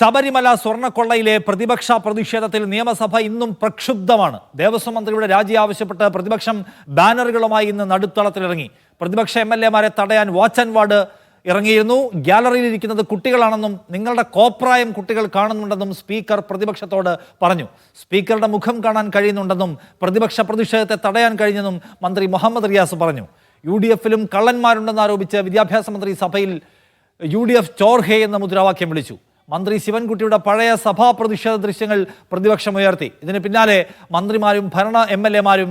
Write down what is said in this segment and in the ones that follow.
ശബരിമല സ്വർണക്കൊള്ളയിലെ പ്രതിപക്ഷ പ്രതിഷേധത്തിൽ നിയമസഭ ഇന്നും പ്രക്ഷുബ്ധമാണ്. ദേവസ്വം മന്ത്രിയുടെ രാജി ആവശ്യപ്പെട്ട് പ്രതിപക്ഷം ബാനറുകളുമായി ഇന്ന് നടുത്തളത്തിലിറങ്ങി. പ്രതിപക്ഷ എം എൽ എമാരെ തടയാൻ വാച്ച് ആൻഡ് വാർഡ് ഇറങ്ങിയിരുന്നു. ഗ്യാലറിയിൽ ഇരിക്കുന്നത് കുട്ടികളാണെന്നും നിങ്ങളുടെ കോപ്രായം കുട്ടികൾ കാണുന്നുണ്ടെന്നും സ്പീക്കർ പ്രതിപക്ഷത്തോട് പറഞ്ഞു. സ്പീക്കറുടെ മുഖം കാണാൻ കഴിയുന്നുണ്ടെന്നും പ്രതിപക്ഷ പ്രതിഷേധത്തെ തടയാൻ കഴിഞ്ഞെന്നും മന്ത്രി മുഹമ്മദ് റിയാസ് പറഞ്ഞു. യു ഡി എഫിലും കള്ളന്മാരുണ്ടെന്ന് ആരോപിച്ച് വിദ്യാഭ്യാസ മന്ത്രി സഭയിൽ യു ഡി എഫ് ചോർഹെ എന്ന മുദ്രാവാക്യം വിളിച്ചു. മന്ത്രി ശിവൻകുട്ടിയുടെ പഴയ സഭാ പ്രതിഷേധ ദൃശ്യങ്ങൾ പ്രതിപക്ഷം ഉയർത്തി. ഇതിന് പിന്നാലെ മന്ത്രിമാരും ഭരണ എം എൽ എമാരും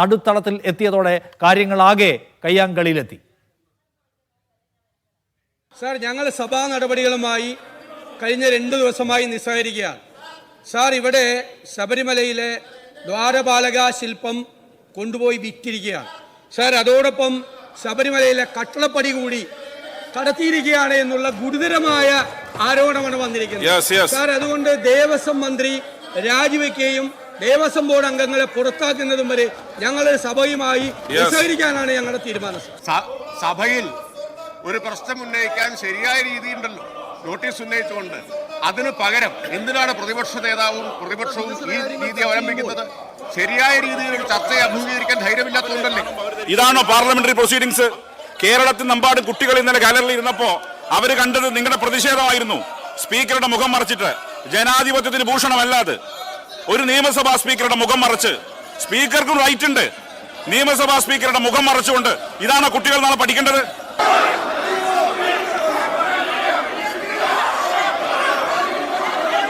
നടുത്തളത്തിൽ എത്തിയതോടെ കാര്യങ്ങളാകെ കയ്യാങ്കളിയിലെത്തി. സാർ ഞങ്ങൾ സഭാ നടപടികളുമായി കഴിഞ്ഞ രണ്ട് ദിവസമായി നിസ്സഹരിക്കുകയാണ് സാർ ഇവിടെ ശബരിമലയിലെ ദ്വാരപാലക ശില്പം കൊണ്ടുപോയി വിറ്റിരിക്കുകയാണ്. സാർ അതോടൊപ്പം ശബരിമലയിലെ കട്ടളപ്പടി കൂടി കടത്തിയിരിക്കുകയാണ് എന്നുള്ള ഗുരുതരമായ ആരോപണമാണ് വന്നിരിക്കുന്നത്. സാർ അതുകൊണ്ട് ദേവസ്വം മന്ത്രി രാജിവെക്കുകയും ദേവസ്വം ബോർഡ് അംഗങ്ങളെ പുറത്താക്കുന്നതും വരെ ഞങ്ങൾ സഭയുമായി സഹകരിക്കാനാണ് നിസ്സഹരിക്കാനാണ് ഞങ്ങളുടെ തീരുമാനം സഭയിൽ ഒരു പ്രശ്നം ഉന്നയിക്കാൻ ശരിയായ രീതി ഉണ്ടല്ലോ. നോട്ടീസ് ഉന്നയിച്ചുകൊണ്ട്. അതിന് പകരം എന്തിനാണ് പ്രതിപക്ഷ നേതാവും പ്രതിപക്ഷവും ഈ രീതി അവലംബിക്കുന്നത്? ശരിയായ രീതിയിൽ ഒരു ചർച്ചയെ അഭിമുഖീകരിക്കാൻ ധൈര്യമില്ലാത്തതുകൊണ്ടല്ലേ? ഇതാണോ പാർലമെന്ററി പ്രൊസീഡിങ്സ്? കേരളത്തിൽ നമ്പാട് കുട്ടികൾ ഇന്നലെ ഗാലറിയിൽ ഇരുന്നപ്പോ അവർ കണ്ടത് നിങ്ങളുടെ പ്രതിഷേധമായിരുന്നു. സ്പീക്കറുടെ മുഖം മറച്ചിട്ട്. ജനാധിപത്യത്തിന് ഭൂഷണമല്ലാതെ ഒരു നിയമസഭാ സ്പീക്കറുടെ മുഖം മറച്ച്. സ്പീക്കർക്കും റൈറ്റ് ഉണ്ട്. നിയമസഭാ സ്പീക്കറുടെ മുഖം മറച്ചുകൊണ്ട് ഇതാണ് കുട്ടികൾ നാളെ പഠിക്കേണ്ടത്.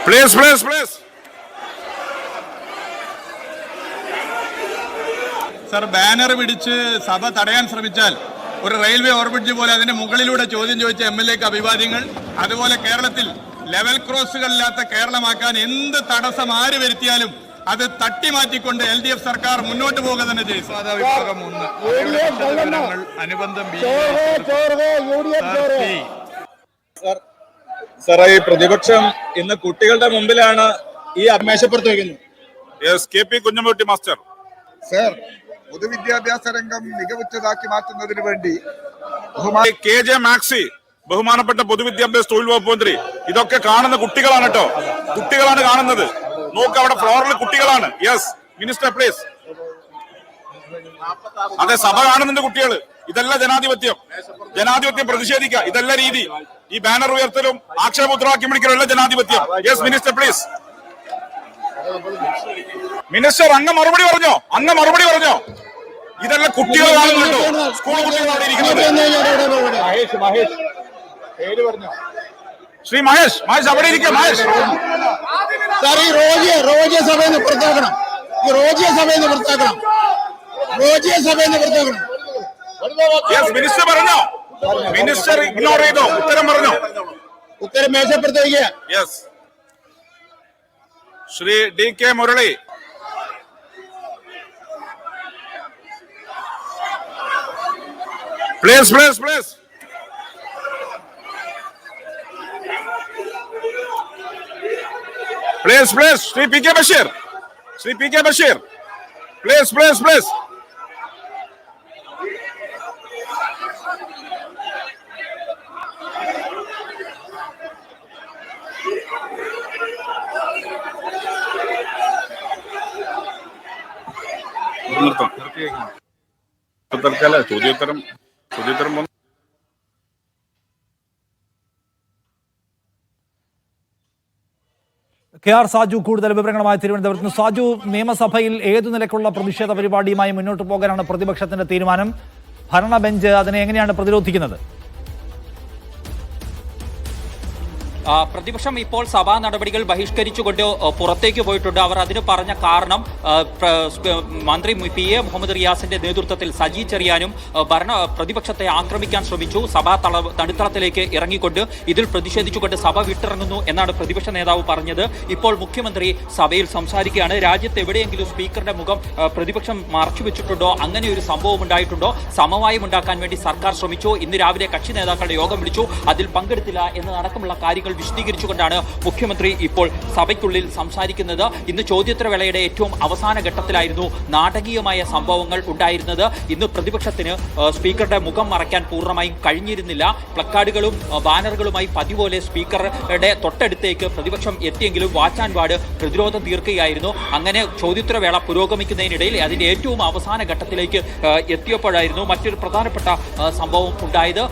Please please please sir banner പിടിച്ച് സഭ തടയാൻ ശ്രമിച്ചാൽ ഒരു റെയിൽവേ ഓർബിറ്റ് പോലെ അതിന്റെ മുകളിലൂടെ ചോദ്യം ചോദിച്ച എം എൽ എക്ക് അഭിവാദ്യങ്ങൾ. അതുപോലെ കേരളത്തിൽ ലെവൽ ക്രോസുകളില്ലാത്ത കേരളമാക്കാൻ എന്ത് തടസ്സം ആര് വരുത്തിയാലും അത് തട്ടിമാറ്റിക്കൊണ്ട് എൽ ഡി എഫ് സർക്കാർ മുന്നോട്ട് പോകുക തന്നെ ചെയ്യും. വിഭാഗം ഒന്ന്. അനുബന്ധം ഈ പ്രതിപക്ഷം ഇന്ന് കുട്ടികളുടെ മുമ്പിലാണ് ഈ മേശപ്പുറത്ത് വയ്ക്കുന്നത് yes K P Kunhambatti master. Sir പൊതുവിദ്യാഭ്യാസ രംഗം മികവുറ്റതാക്കി മാറ്റുന്നതിന് വേണ്ടി കെ ജെ മാക്സി ബഹുമാനപ്പെട്ട പൊതുവിദ്യാഭ്യാസ തൊഴിൽ വകുപ്പ് മന്ത്രി. ഇതൊക്കെ കാണുന്ന കുട്ടികളാണ് കേട്ടോ. കുട്ടികളാണ് കാണുന്നത്. നോക്ക് അവിടെ ഫ്ലോറിൽ കുട്ടികളാണ്. യെസ് മിനിസ്റ്റർ പ്ലീസ് അതെ സഭ കാണുന്നുണ്ട് കുട്ടികൾ ഇതല്ല ജനാധിപത്യം. ജനാധിപത്യം പ്രതിഷേധിക്കുക. ഇതല്ല രീതി. ഈ ബാനർ ഉയർത്തലും ആക്ഷേപമുദ്രാവാക്യം വിളിക്കലല്ല ജനാധിപത്യം. യെസ് മിനിസ്റ്റർ പ്ലീസ് മിനിസ്റ്റർ അങ്ങ് മറുപടി പറഞ്ഞോ? അങ്ങ് മറുപടി പറഞ്ഞോ? ഇതെല്ലാം കുട്ടികൾ കാണുന്നുണ്ടോ സ്കൂൾ കുട്ടികളാണ് അവിടെ ഇരിക്കുന്നത്. മഹേഷ് മഹേഷ്. പേര് പറഞ്ഞോ? ശ്രീ മഹേഷ് മഹേഷ് അവിടെ ഇരിക്കുക മഹേഷ്. സാർ ഈ റോജിയെ റോജിയ സഭയിൽ നിന്ന് പുറത്താക്കണം. ഈ റോജിയ സഭയിൽ നിന്ന് പുറത്താക്കണം. റോജിയ സഭയിൽ നിന്ന് പുറത്താക്കണം. മിനിസ്റ്റർ പറഞ്ഞോ? മിനിസ്റ്റർ ഇഗ്നോർ ചെയ്തോ? ഉത്തരം പറഞ്ഞോ? ഉത്തരം മേശപ്പുറത്തേക്ക് yes Shri D K Murali. Please please please please please Shri P K Basheer. Shri P K Basheer. Please please please തൽക്കാലം ചോദ്യോത്തരം ചോദ്യോത്തരം കെ ആർ സാജു കൂടുതൽ വിവരങ്ങളുമായി തിരുവനന്തപുരത്ത് സാജു നിയമസഭയിൽ ഏതു നിലക്കുള്ള പ്രതിഷേധ പരിപാടിയുമായി മുന്നോട്ട് പോകാനാണ് പ്രതിപക്ഷത്തിന്റെ തീരുമാനം? ഭരണ ബെഞ്ച് അതിനെ എങ്ങനെയാണ് പ്രതിരോധിക്കുന്നത്? പ്രതിപക്ഷം ഇപ്പോൾ സഭാ നടപടികൾ ബഹിഷ്കരിച്ചുകൊണ്ട് പുറത്തേക്ക് പോയിട്ടുണ്ട്. അവർ അതിന് പറഞ്ഞ കാരണം മന്ത്രി പി എ മുഹമ്മദ് റിയാസിന്റെ നേതൃത്വത്തിൽ സജി ചെറിയാനും ഭരണ പ്രതിപക്ഷത്തെ ആക്രമിക്കാൻ ശ്രമിച്ചു. സഭാ തള നടുത്തളത്തിലേക്ക് ഇറങ്ങിക്കൊണ്ട് ഇതിൽ പ്രതിഷേധിച്ചുകൊണ്ട് സഭ വിട്ടിറങ്ങുന്നു എന്നാണ് പ്രതിപക്ഷ നേതാവ് പറഞ്ഞത്. ഇപ്പോൾ മുഖ്യമന്ത്രി സഭയിൽ സംസാരിക്കുകയാണ്. രാജ്യത്ത് എവിടെയെങ്കിലും സ്പീക്കറുടെ മുഖം പ്രതിപക്ഷം മറച്ചു വെച്ചിട്ടുണ്ടോ? അങ്ങനെ ഒരു സംഭവം ഉണ്ടായിട്ടുണ്ടോ? സമവായം ഉണ്ടാക്കാൻ വേണ്ടി സർക്കാർ ശ്രമിച്ചു. ഇന്ന് രാവിലെ കക്ഷി നേതാക്കളുടെ യോഗം വിളിച്ചു. അതിൽ പങ്കെടുത്തില്ല എന്നതടക്കമുള്ള കാര്യങ്ങൾ വിശദീകരിച്ചുകൊണ്ടാണ് മുഖ്യമന്ത്രി ഇപ്പോൾ സഭയ്ക്കുള്ളിൽ സംസാരിക്കുന്നത്. ഇന്ന് ചോദ്യോത്തരവേളയുടെ ഏറ്റവും അവസാന ഘട്ടത്തിലായിരുന്നു നാടകീയമായ സംഭവങ്ങൾ ഉണ്ടായിരുന്നത്. ഇന്ന് പ്രതിപക്ഷത്തിന് സ്പീക്കറുടെ മുഖം മറയ്ക്കാൻ പൂർണമായും കഴിഞ്ഞിരുന്നില്ല. പ്ലക്കാർഡുകളും ബാനറുകളുമായി പതിപോലെ സ്പീക്കറുടെ തൊട്ടടുത്തേക്ക് പ്രതിപക്ഷം എത്തിയെങ്കിലും വാച്ച് ആൻഡ് വാർഡ് പ്രതിരോധം തീർക്കുകയായിരുന്നു. അങ്ങനെ ചോദ്യോത്തരവേള പുരോഗമിക്കുന്നതിനിടയിൽ അതിന്റെ ഏറ്റവും അവസാന ഘട്ടത്തിലേക്ക് എത്തിയപ്പോഴായിരുന്നു മറ്റൊരു പ്രധാനപ്പെട്ട സംഭവം ഉണ്ടായത്.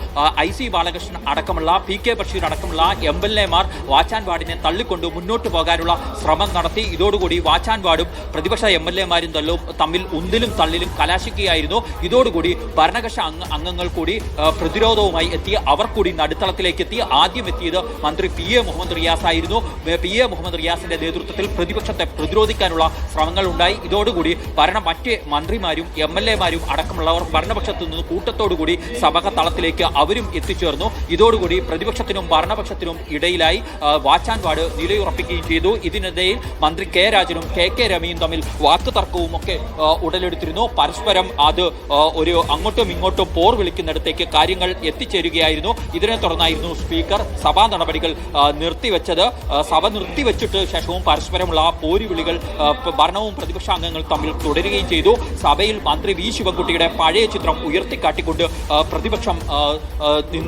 ഐ സി ബാലകൃഷ്ണൻ അടക്കമുള്ള പി കെ ബഷീർ അടക്കമുള്ള എം എൽ എമാർ വാച്ച് ആൻഡ് വാർഡിനെ തള്ളിക്കൊണ്ട് മുന്നോട്ട് പോകാനുള്ള ശ്രമം നടത്തി. ഇതോടുകൂടി വാച്ച് വാർഡും പ്രതിപക്ഷ എം എൽ എമാരും തമ്മിൽ ഉന്തിലും തള്ളിലും കലാശിക്കുകയായിരുന്നു. ഇതോടുകൂടി ഭരണകക്ഷ അംഗ അംഗങ്ങൾ കൂടി പ്രതിരോധവുമായി എത്തി. അവർ കൂടി നടുത്തളത്തിലേക്ക് എത്തി ആദ്യം എത്തിയത് മന്ത്രി പി എ മുഹമ്മദ് റിയാസ് ആയിരുന്നു. പി എ മുഹമ്മദ് റിയാസിന്റെ നേതൃത്വത്തിൽ പ്രതിപക്ഷത്തെ പ്രതിരോധിക്കാനുള്ള ശ്രമങ്ങൾ ഉണ്ടായി. ഇതോടുകൂടി ഭരണ മറ്റ് മന്ത്രിമാരും എം എൽ എമാരും അടക്കമുള്ളവർ ഭരണപക്ഷത്തു നിന്ന് കൂട്ടത്തോടുകൂടി സഭക തളത്തിലേക്ക് അവരും എത്തിച്ചേർന്നു. ഇതോടുകൂടി പ്രതിപക്ഷത്തിനും ഭരണപക്ഷത്തിനും ഇടയിലായി വാച്ചാൻപാട് നിലയുറപ്പിക്കുകയും ചെയ്തു. ഇതിനിടയിൽ മന്ത്രി കെ രാജനും കെ കെ രമയും തമ്മിൽ വാക്ക് തർക്കവും ഒക്കെ ഉടലെടുത്തിരുന്നു. പരസ്പരം അത് ഒരു അങ്ങോട്ടും ഇങ്ങോട്ടും പോർ വിളിക്കുന്നിടത്തേക്ക് കാര്യങ്ങൾ എത്തിച്ചേരുകയായിരുന്നു. ഇതിനെ തുടർന്നായിരുന്നു സ്പീക്കർ സഭാ നടപടികൾ നിർത്തിവെച്ചത്. സഭ നിർത്തിവെച്ചിട്ട് ശേഷവും പരസ്പരമുള്ള പോരുവിളികൾ ഭരണവും പ്രതിപക്ഷ അംഗങ്ങൾ തമ്മിൽ തുടരുകയും ചെയ്തു. സഭയിൽ മന്ത്രി വി ശിവൻകുട്ടിയുടെ പഴയ ചിത്രം ഉയർത്തിക്കാട്ടിക്കൊണ്ട് പ്രതിപക്ഷം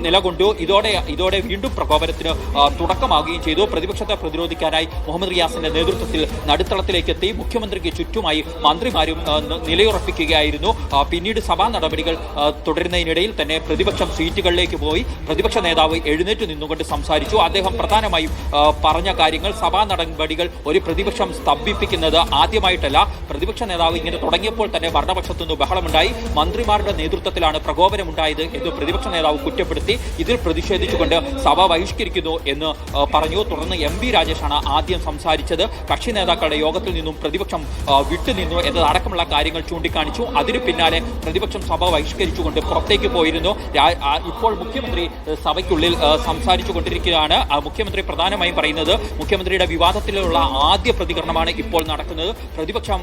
നിലകൊണ്ടു. ഇതോടെ ഇതോടെ വീണ്ടും പ്രകോപനത്തിന് തുടക്കമാവുകയും ചെയ്തു. പ്രതിപക്ഷത്തെ പ്രതിരോധിക്കാനായി മുഹമ്മദ് റിയാസിന്റെ നേതൃത്വത്തിൽ നടുത്തളത്തിലേക്ക് എത്തി മുഖ്യമന്ത്രിക്ക് ചുറ്റുമായി മന്ത്രിമാരും നിലയുറപ്പിക്കുകയായിരുന്നു. പിന്നീട് സഭാ നടപടികൾ തുടരുന്നതിനിടയിൽ തന്നെ പ്രതിപക്ഷം സീറ്റുകളിലേക്ക് പോയി. പ്രതിപക്ഷ നേതാവ് എഴുന്നേറ്റ് നിന്നുകൊണ്ട് സംസാരിച്ചു. അദ്ദേഹം പ്രധാനമായും പറഞ്ഞ കാര്യങ്ങൾ സഭാ നടപടികൾ ഒരു പ്രതിപക്ഷം സ്തംഭിപ്പിക്കുന്നത് ആദ്യമായിട്ടല്ല. പ്രതിപക്ഷ നേതാവ് ഇങ്ങനെ തുടങ്ങിയപ്പോൾ തന്നെ ഭരണപക്ഷത്തു നിന്ന് ബഹളമുണ്ടായി. മന്ത്രിമാരുടെ നേതൃത്വത്തിലാണ് പ്രകോപനമുണ്ടായത് എന്ന് പ്രതിപക്ഷ നേതാവ് കുറ്റപ്പെടുത്തി. ഇതിൽ പ്രതിഷേധിച്ചുകൊണ്ട് സഭ ബഹിഷ്കരിക്കുന്നു എന്ന് പറഞ്ഞു. തുടർന്ന് എം വി രാജേഷാണ് ആദ്യം സംസാരിച്ചത്. കക്ഷി നേതാക്കളുടെ യോഗത്തിൽ നിന്നും പ്രതിപക്ഷം വിട്ടുനിന്നു എന്നതടക്കമുള്ള കാര്യങ്ങൾ ചൂണ്ടിക്കാണിച്ചു. അതിനു പിന്നാലെ പ്രതിപക്ഷം സഭ ബഹിഷ്കരിച്ചുകൊണ്ട് പുറത്തേക്ക് പോയിരുന്നു. ഇപ്പോൾ മുഖ്യമന്ത്രി സഭയ്ക്കുള്ളിൽ സംസാരിച്ചു കൊണ്ടിരിക്കുകയാണ്. മുഖ്യമന്ത്രി പ്രധാനമായും പറയുന്നത് മുഖ്യമന്ത്രിയുടെ വിവാദത്തിലുള്ള ആദ്യ പ്രതികരണമാണ് ഇപ്പോൾ നടക്കുന്നത്. പ്രതിപക്ഷം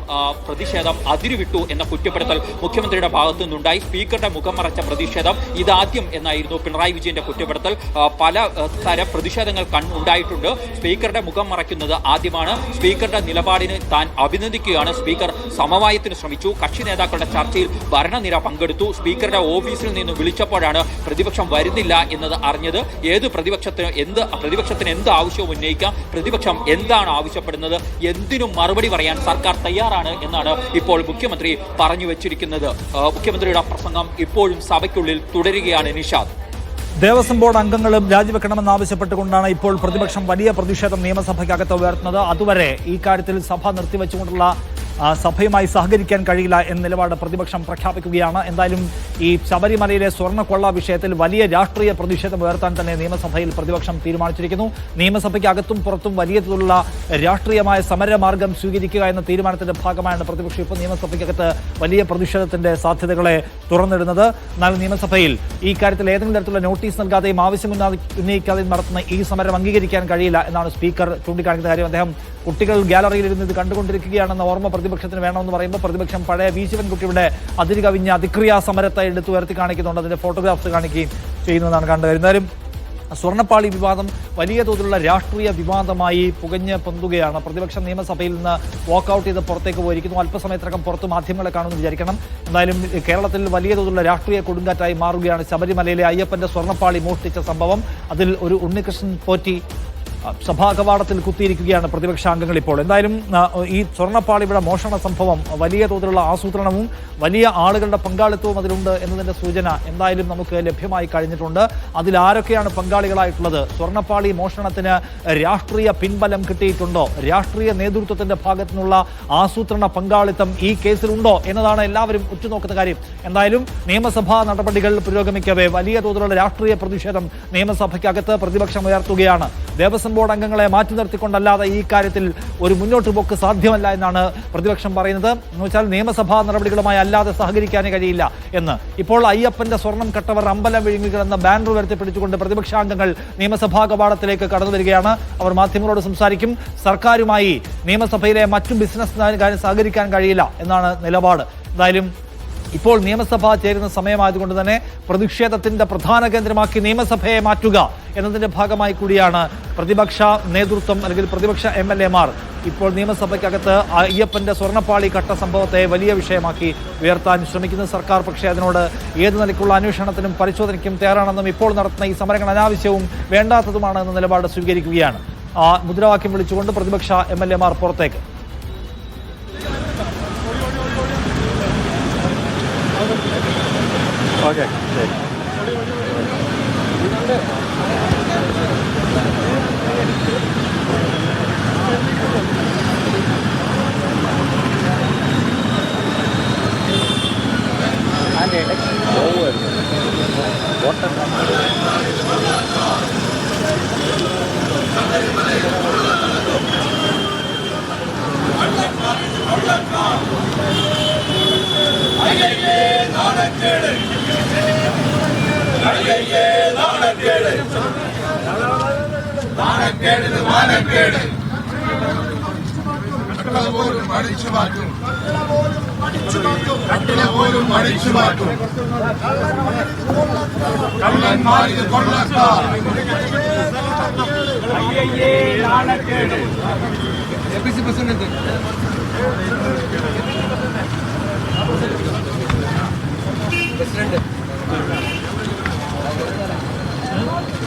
പ്രതിഷേധം അതിരുവിട്ടു എന്ന കുറ്റപ്പെടുത്തൽ മുഖ്യമന്ത്രിയുടെ ഭാഗത്തു നിന്നുണ്ടായി സ്പീക്കറുടെ മുഖം മറച്ച പ്രതിഷേധം ഇതാദ്യം എന്നായിരുന്നു പിണറായി വിജയന്റെ കുറ്റപ്പെടുത്തൽ. പല തരം പ്രതിഷേധങ്ങൾ ഉണ്ടായിട്ടുണ്ട് സ്പീക്കറുടെ മുഖം മറയ്ക്കുന്നത് ആദ്യമാണ്. സ്പീക്കറുടെ നിലപാടിന് താൻ അഭിനന്ദിക്കുകയാണ്. സ്പീക്കർ സമവായത്തിന് ശ്രമിച്ചു. കക്ഷി നേതാക്കളുടെ ചർച്ചയിൽ ഭരണനിര പങ്കെടുത്തു. സ്പീക്കറുടെ ഓഫീസിൽ നിന്ന് വിളിച്ചപ്പോഴാണ് പ്രതിപക്ഷം വരുന്നില്ല എന്നത് അറിഞ്ഞത്. ഏത് പ്രതിപക്ഷത്തിന് എന്ത് പ്രതിപക്ഷത്തിന് എന്ത് ആവശ്യവും ഉന്നയിക്കാം? പ്രതിപക്ഷം എന്താണ് ആവശ്യപ്പെടുന്നത്? എന്തിനും മറുപടി പറയാൻ സർക്കാർ തയ്യാറാണ് എന്നാണ് ഇപ്പോൾ മുഖ്യമന്ത്രി പറഞ്ഞു വെച്ചിരിക്കുന്നത്. മുഖ്യമന്ത്രിയുടെ പ്രസംഗം ഇപ്പോഴും സഭയ്ക്കുള്ളിൽ തുടരുകയാണ് നിഷാദ്. ദേവസ്വം ബോർഡ് അംഗങ്ങളും രാജിവെക്കണമെന്നാവശ്യപ്പെട്ടുകൊണ്ടാണ് ഇപ്പോൾ പ്രതിപക്ഷം വലിയ പ്രതിഷേധം നിയമസഭയ്ക്കകത്ത് ഉയർത്തുന്നത്. അതുവരെ ഈ കാര്യത്തിൽ സഭ നിർത്തിവെച്ചുകൊണ്ടുള്ള സഭയുമായി സഹകരിക്കാൻ കഴിയില്ല എന്ന നിലപാട് പ്രതിപക്ഷം പ്രഖ്യാപിക്കുകയാണ്. എന്തായാലും ഈ ശബരിമലയിലെ സ്വർണക്കൊള്ള വിഷയത്തിൽ വലിയ രാഷ്ട്രീയ പ്രതിഷേധം ഉയർത്താൻ തന്നെ നിയമസഭയിൽ പ്രതിപക്ഷം തീരുമാനിച്ചിരിക്കുന്നു. നിയമസഭയ്ക്ക് അകത്തും പുറത്തും വലിയ തോതിലുള്ള രാഷ്ട്രീയമായ സമരമാർഗം സ്വീകരിക്കുക എന്ന തീരുമാനത്തിന്റെ ഭാഗമായാണ് പ്രതിപക്ഷം ഇപ്പോൾ നിയമസഭയ്ക്കകത്ത് വലിയ പ്രതിഷേധത്തിന്റെ സാധ്യതകളെ തുറന്നിടുന്നത്. എന്നാൽ നിയമസഭയിൽ ഈ കാര്യത്തിൽ ഏതെങ്കിലും തരത്തിലുള്ള നോട്ടീസ് നൽകാതെയും ആവശ്യം ഉന്ന- ഉന്നയിക്കാതെയും നടത്തുന്ന ഈ സമരം അംഗീകരിക്കാൻ കഴിയില്ല എന്നാണ് സ്പീക്കർ ചൂണ്ടിക്കാണിക്കുന്ന കാര്യം. അദ്ദേഹം കുട്ടികൾ ഗാലറിയിൽ ഇരുന്ന് ഇത് കണ്ടുകൊണ്ടിരിക്കുകയാണെന്ന ഓർമ്മ പ്രതിപക്ഷത്തിന് വേണമെന്ന് പറയുമ്പോൾ പ്രതിപക്ഷം പഴയ വി ശിവൻകുട്ടിയുടെ അതിര് കവിഞ്ഞ അതിക്രിയാ സമരത്തെ എടുത്തു ഉയർത്തി കാണിക്കുന്നുണ്ട്. അതിന്റെ ഫോട്ടോഗ്രാഫ്സ് കാണിക്കുകയും ചെയ്യുന്നതാണ് കണ്ടത് എന്തായാലും സ്വർണപ്പാളി വിവാദം വലിയ തോതിലുള്ള രാഷ്ട്രീയ വിവാദമായി പുകഞ്ഞ് പൊന്തുകയാണ്. പ്രതിപക്ഷം നിയമസഭയിൽ നിന്ന് വാക്കൌട്ട് ചെയ്ത് പുറത്തേക്ക് പോയിരിക്കുന്നു. അല്പസമയത്തിനകം പുറത്ത് മാധ്യമങ്ങളെ കാണുമെന്ന് വിചാരിക്കണം. എന്തായാലും കേരളത്തിൽ വലിയ തോതിലുള്ള രാഷ്ട്രീയ കൊടുങ്കാറ്റായി മാറുകയാണ് ശബരിമലയിലെ അയ്യപ്പന്റെ സ്വർണപ്പാളി മോഷ്ടിച്ച സംഭവം. അതിൽ ഒരു ഉണ്ണികൃഷ്ണൻ പോറ്റി സഭാ കവാടത്തിൽ കുത്തിയിരിക്കുകയാണ് പ്രതിപക്ഷാംഗങ്ങൾ ഇപ്പോൾ. എന്തായാലും ഈ സ്വർണപ്പാളിയുടെ മോഷണ സംഭവം വലിയ തോതിലുള്ള ആസൂത്രണവും വലിയ ആളുകളുടെ പങ്കാളിത്തവും അതിലുണ്ട് എന്നതിന്റെ സൂചന എന്തായാലും നമുക്ക് ലഭ്യമായി കഴിഞ്ഞിട്ടുണ്ട്. അതിൽ ആരൊക്കെയാണ് പങ്കാളികളായിട്ടുള്ളത്? സ്വർണപ്പാളി മോഷണത്തിന് രാഷ്ട്രീയ പിൻബലം കിട്ടിയിട്ടുണ്ടോ? രാഷ്ട്രീയ നേതൃത്വത്തിന്റെ ഭാഗത്തു നിന്നുള്ള ആസൂത്രണ പങ്കാളിത്തം ഈ കേസിലുണ്ടോ എന്നതാണ് എല്ലാവരും ഉറ്റുനോക്കുന്ന കാര്യം. എന്തായാലും നിയമസഭാ നടപടികൾ പുരോഗമിക്കവേ വലിയ തോതിലുള്ള രാഷ്ട്രീയ പ്രതിഷേധം നിയമസഭയ്ക്കകത്ത് പ്രതിപക്ഷം ഉയർത്തുകയാണ്. ദേവസ്വം ബോർഡ് അംഗങ്ങളെ മാറ്റി നിർത്തിക്കൊണ്ടല്ലാതെ ഈ കാര്യത്തിൽ ഒരു മുന്നോട്ട് പോക്ക് സാധ്യമല്ല എന്നാണ് പ്രതിപക്ഷം പറയുന്നത്. എന്ന് വെച്ചാൽ നിയമസഭാ നടപടികളുമായി അല്ലാതെ സഹകരിക്കാനേ കഴിയില്ല എന്ന്. ഇപ്പോൾ അയ്യപ്പന്റെ സ്വർണം കെട്ടവർ അമ്പലം വിഴുങ്ങുകൾ എന്ന ബാനർ ഉയർത്തിപ്പിടിച്ചുകൊണ്ട് പ്രതിപക്ഷാംഗങ്ങൾ നിയമസഭാ കവാടത്തിലേക്ക് കടന്നു വരികയാണ്. അവർ മാധ്യമങ്ങളോട് സംസാരിക്കും. സർക്കാരുമായി നിയമസഭയിലെ മറ്റു ബിസിനസ് സഹകരിക്കാൻ കഴിയില്ല എന്നാണ് നിലപാട്. എന്തായാലും ഇപ്പോൾ നിയമസഭ ചേരുന്ന സമയമായതുകൊണ്ട് തന്നെ പ്രതിഷേധത്തിന്റെ പ്രധാന കേന്ദ്രമാക്കി നിയമസഭയെ മാറ്റുക എന്നതിന്റെ ഭാഗമായി കൂടിയാണ് പ്രതിപക്ഷ നേതൃത്വം അല്ലെങ്കിൽ പ്രതിപക്ഷ എം എൽ എമാർ ഇപ്പോൾ നിയമസഭയ്ക്കകത്ത് അയ്യപ്പന്റെ സ്വർണപ്പാളി കട്ട സംഭവത്തെ വലിയ വിഷയമാക്കി ഉയർത്താൻ ശ്രമിക്കുന്ന സർക്കാർ പക്ഷേ അതിനോട് ഏത് നിലയ്ക്കുള്ള അന്വേഷണത്തിനും പരിശോധനയ്ക്കും തയ്യാറാണെന്നും ഇപ്പോൾ നടത്തുന്ന ഈ സമരങ്ങൾ അനാവശ്യവും വേണ്ടാത്തതുമാണ് എന്ന നിലപാട് സ്വീകരിക്കുകയാണ്. ആ മുദ്രാവാക്യം വിളിച്ചുകൊണ്ട് പ്രതിപക്ഷ എം എൽ എമാർ പുറത്തേക്ക്. ഓക്കെ ശരി ஐயே நாணக்கேடு நாணக்கேடு மானக்கேடு கட்டளை போலும் அடிச்சு மாற்றும். கட்டளை போலும் அடிச்சு மாற்றும். கள்ளன் மாறிய கொள்ளக்கா ஐயே நாணக்கேடு எப்படி பசங்க பிரசிடண்ட்